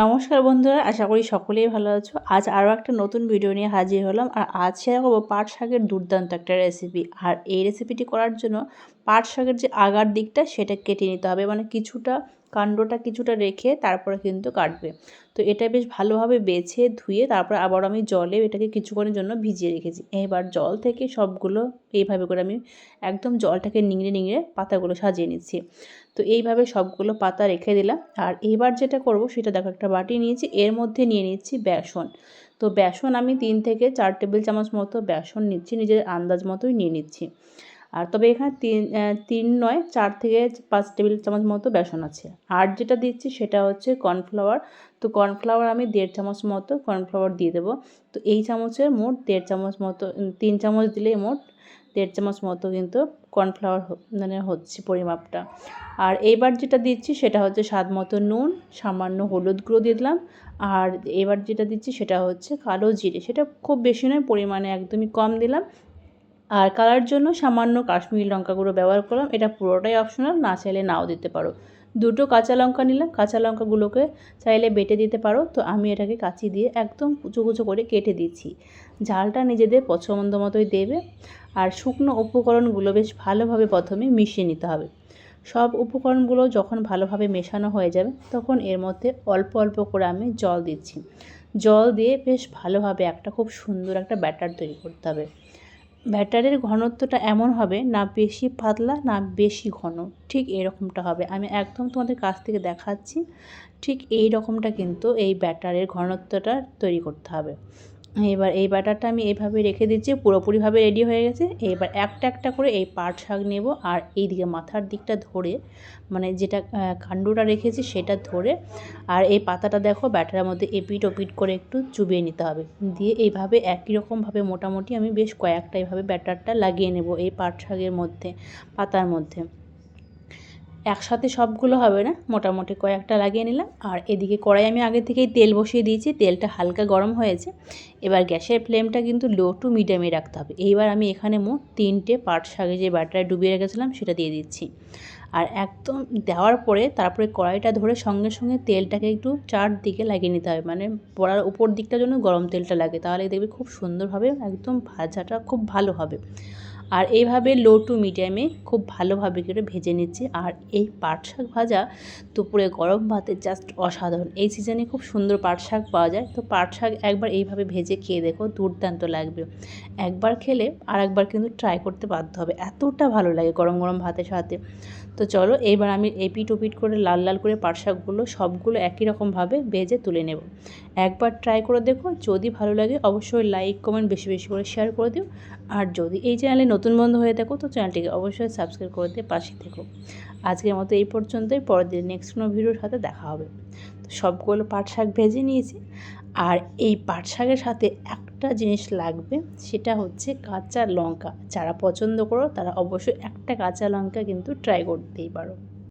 নমস্কার বন্ধুরা, আশা করি সকলেই ভালো আছো। আজ আরও একটা নতুন ভিডিও নিয়ে হাজির হলাম, আর আজ শেয়ার করব পাট শাকের দুর্দান্ত একটা রেসিপি আর এই রেসিপিটি করার জন্য পাট শাকের যে আগার দিকটা, সেটা কেটে নিতে হবে। মানে কিছুটা কাণ্ডটা কিছুটা রেখে তারপরে কিন্তু কাটবে। তো এটা বেশ ভালোভাবে বেছে ধুয়ে তারপর আবার আমি জলে এটাকে কিছুক্ষণের জন্য ভিজিয়ে রেখেছি। এবার জল থেকে সবগুলো এইভাবে করে আমি একদম জলটাকে নিংড়ে নিংড়ে পাতাগুলো সাজিয়ে নিচ্ছি। তো এইভাবে সবগুলো পাতা রেখে দিলাম। আর এবার যেটা করব সেটা দেখো একটা বাটি নিয়েছি, এর মধ্যে নিয়ে নিচ্ছি বেসন। তো বেসন আমি তিন থেকে চার টেবিল চামচ মতো বেসন নিচ্ছি, নিজের আন্দাজ মতোই নিয়ে নিচ্ছি। আর তবে এখানে তিন তিন নয়, চার থেকে পাঁচ টেবিল চামচ মতো বেসন আছে। আর যেটা দিচ্ছি সেটা হচ্ছে কর্নফ্লাওয়ার। তো কর্নফ্লাওয়ার আমি দেড় চামচ মতো কর্নফ্লাওয়ার দিয়ে দেবো। তো এই চামচের মোট দেড় চামচ মতো তিন চামচ দিলে মোট দেড় চামচ মতো কিন্তু কর্নফ্লাওয়ার মানে হচ্ছে পরিমাপটা। আর এইবার যেটা দিচ্ছি সেটা হচ্ছে স্বাদ মতো নুন, সামান্য হলুদ গুঁড়ো দিয়ে দিলাম। আর এবার যেটা দিচ্ছি সেটা হচ্ছে কালো জিরে। সেটা খুব বেশি নয়, পরিমাণে একদমই কম দিলাম। আর কালার জন্য সামান্য কাশ্মীরি লঙ্কা গুঁড়ো ব্যবহার করলাম। এটা পুরোটাই অপশনাল না চাইলে নাও দিতে পারো। দুটো কাঁচা লঙ্কা নিলাম। কাঁচা লঙ্কাগুলোকে চাইলে বেটে দিতে পারো। তো আমি এটাকে কাঁচি দিয়ে একদম কুচো কুচো করে কেটে দিচ্ছি। ঝালটা নিজেদের পছন্দ মতোই দেবে। আর শুকনো উপকরণগুলো বেশ ভালোভাবে প্রথমে মিশিয়ে নিতে হবে। সব উপকরণগুলো যখন ভালোভাবে মেশানো হয়ে যাবে, তখন এর মধ্যে অল্প অল্প করে আমি জল দিচ্ছি। জল দিয়ে বেশ ভালোভাবে একটা খুব সুন্দর একটা ব্যাটার তৈরি করতে হবে। ব্যাটারের ঘনত্বটা এমন হবে, না বেশি পাতলা, না বেশি ঘন। ঠিক এরকমটা হবে। আমি একদম তোমাদের কাছ থেকে দেখাচ্ছি। ঠিক এই রকমটা কিন্তু এই ব্যাটারের ঘনত্বটা তৈরি করতে হবে। এবার এই ব্যাটারটা আমি এইভাবে রেখে দিচ্ছি, পুরোপুরিভাবে রেডি হয়ে গেছে। এবার একটা একটা করে এই পাট শাক নেব আর এই দিকে মাথার দিকটা ধরে মানে যেটা কাণ্ডটা রেখেছি সেটা ধরে। আর এই পাতাটা দেখো, ব্যাটারের মধ্যে এপিট ওপিট করে একটু চুবিয়ে নিতে হবে। দিয়ে এইভাবে একই রকমভাবে মোটামুটি আমি বেশ কয়েকটা এইভাবে ব্যাটারটা লাগিয়ে নেব এই পাট শাকের মধ্যে, পাতার মধ্যে। একসাথে সবগুলো হবে না, মোটামুটি কয়েকটা লাগিয়ে নিলাম। আর এদিকে কড়াই আমি আগে থেকেই তেল বসিয়ে দিয়েছি, তেলটা হালকা গরম হয়েছে। এবার গ্যাসের ফ্লেমটা কিন্তু লো টু মিডিয়ামে রাখতে হবে। এইবার আমি এখানে মোট তিনটে পাট শাকে যে ব্যাটারে ডুবিয়ে রেখেছিলাম সেটা দিয়ে দিচ্ছি। আর একদম দেওয়ার পরে তারপরে কড়াইটা ধরে সঙ্গে সঙ্গে তেলটাকে একটু চারদিকে লাগিয়ে নিতে হবে। মানে পড়ার উপর দিকটার জন্য গরম তেলটা লাগে, তাহলে দেখবে খুব সুন্দরভাবে একদম ভাজাটা খুব ভালো হবে। আর এইভাবে লো টু মিডিয়ামে খুব ভালোভাবে করে ভেজে নিচ্ছি। আর এই পাট শাক ভাজা দুপুরে গরম ভাতে জাস্ট অসাধারণ। এই সিজনে খুব সুন্দর পাট শাক পাওয়া যায়। তো পাট শাক একবার এইভাবে ভেজে খেয়ে দেখো, দুর্দান্ত লাগবে। একবার খেলে আর একবার কিন্তু ট্রাই করতে বাধ্য হবে। এতটা ভালো লাগে গরম গরম ভাতের সাথে। তো চলো এইবার আমি এপিট ওপিট করে লাল লাল করে পাট শাকগুলো সবগুলো একই রকমভাবে ভেজে তুলে নেব। একবার ট্রাই করে দেখো। যদি ভালো লাগে অবশ্যই লাইক কমেন্ট বেশি বেশি করে শেয়ার করে দিও। আর যদি এই চ্যানেলে নতুন বন্ধু হয়ে থাকো, তো চ্যানেলটিকে অবশ্যই সাবস্ক্রাইব করে দিয়ে পাশে থেকো। আজকের মতো এই পর্যন্তই, পরের দিন নেক্সট কোনো ভিডিওর সাথে দেখা হবে। তো সবগুলো পাট শাক ভেজে নিয়েছি, আর এই পাট শাকের সাথে একটা জিনিস লাগবে, সেটা হচ্ছে কাঁচা লঙ্কা। যারা পছন্দ করো, তারা অবশ্যই একটা কাঁচা লঙ্কা কিন্তু ট্রাই করতেই পারো।